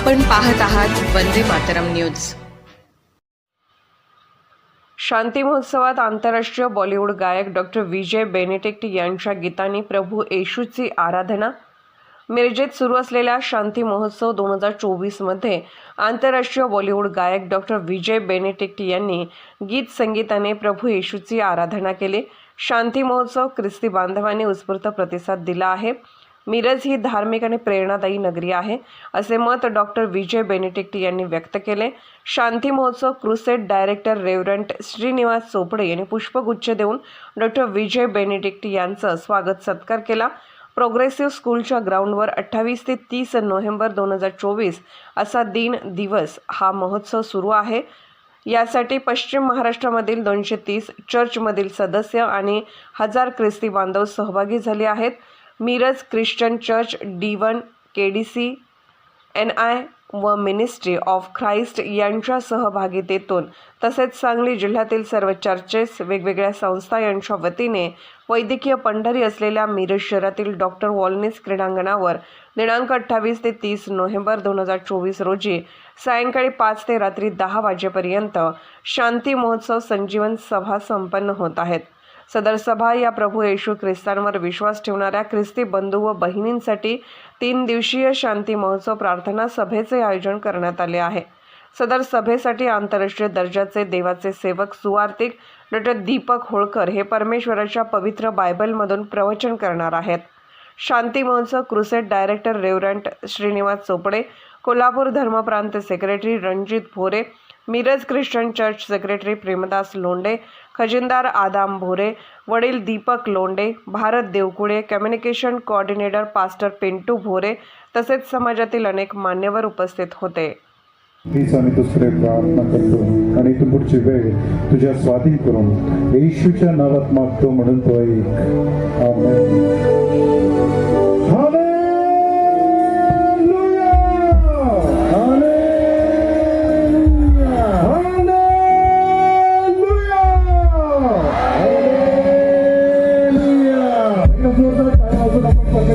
आपण पाहत आहात वंदे मातरम न्यूज. शांती महोत्सवात आंतरराष्ट्रीय बॉलिवूड गायक डॉक्टर विजय बेनेटिक्ट यांच्या गीतांनी प्रभू येशूची आराधना. मिरजेत सुरू असलेल्या शांती महोत्सव दोन हजार चोवीसमध्ये आंतरराष्ट्रीय बॉलिवूड गायक डॉक्टर विजय बेनेटिक्ट यांनी गीत संगीताने प्रभू येशूची आराधना केली. शांती महोत्सव ख्रिस्ती बांधवांनी उत्स्फूर्त प्रतिसाद दिला आहे. मिरज ही धार्मिक आणि प्रेरणादायी नगरी आहे असे मत डॉक्टर विजय बेनिटेक्टी यांनी व्यक्त केले. शांती महोत्सव crusade director reverend Shrinivas Chopde यांनी पुष्पगुच्छ देऊन डॉक्टर विजय बेनिटेक्टी यांचं स्वागत सत्कार केला. प्रोग्रेसिव्ह स्कूलच्या ग्राउंडवर अठ्ठावीस ते तीस नोव्हेंबर दोन हजार चोवीस असा दिन दिवस हा महोत्सव सुरू आहे. यासाठी पश्चिम महाराष्ट्रामधील दोनशे तीस चर्चमधील सदस्य आणि हजार ख्रिस्ती बांधव सहभागी झाले आहेत. Miraj Christian church D one K D C N I व मिनिस्ट्री ऑफ ख्राइस्ट यांच्या सहभागितेतून तसेच सांगली जिल्ह्यातील सर्व चर्चेस वेगवेगळ्या संस्था यांच्या वतीने वैद्यकीय पंढरी असलेल्या मिरज शहरातील डॉक्टर वॉलनेस क्रीडांगणावर दिनांक अठ्ठावीस ते तीस नोव्हेंबर दोन हजार चोवीस रोजी सायंकाळी पाच ते रात्री दहा वाजेपर्यंत शांती महोत्सव संजीवन सभा संपन्न होत आहेत. सदर सभा या प्रभू येशू ख्रिस्तांवर विश्वास ठेवणाऱ्या ख्रिस्ती बंधू व बहिणींसाठी तीन दिवसीय शांती महोत्सव प्रार्थना सभेचे आयोजन करण्यात आले आहे. सदर सभेसाठी आंतरराष्ट्रीय दर्जाचे देवाचे सेवक सुवार्तिक डॉक्टर दीपक होळकर हे परमेश्वराच्या पवित्र बायबलमधून प्रवचन करणार आहेत. शांती महोत्सव crusade director reverend Shrinivas Chopde Kolhapur धर्मप्रांत secretary Ranjit Bhore Miraj Christian church secretary Premdas Londe खजिनदार Adam Bhore वडील Deepak Londe Bharat Devkule communication coordinator pastor Pintu Bhore तसेच समाजातील अनेक मान्यवर उपस्थित होते. हीच आम्ही दुसरे प्रार्थना करतो आणि तू पुढची वेळ तुझ्या स्वाधीन करून येशूच्या नावात मागतो म्हणून तो ऐक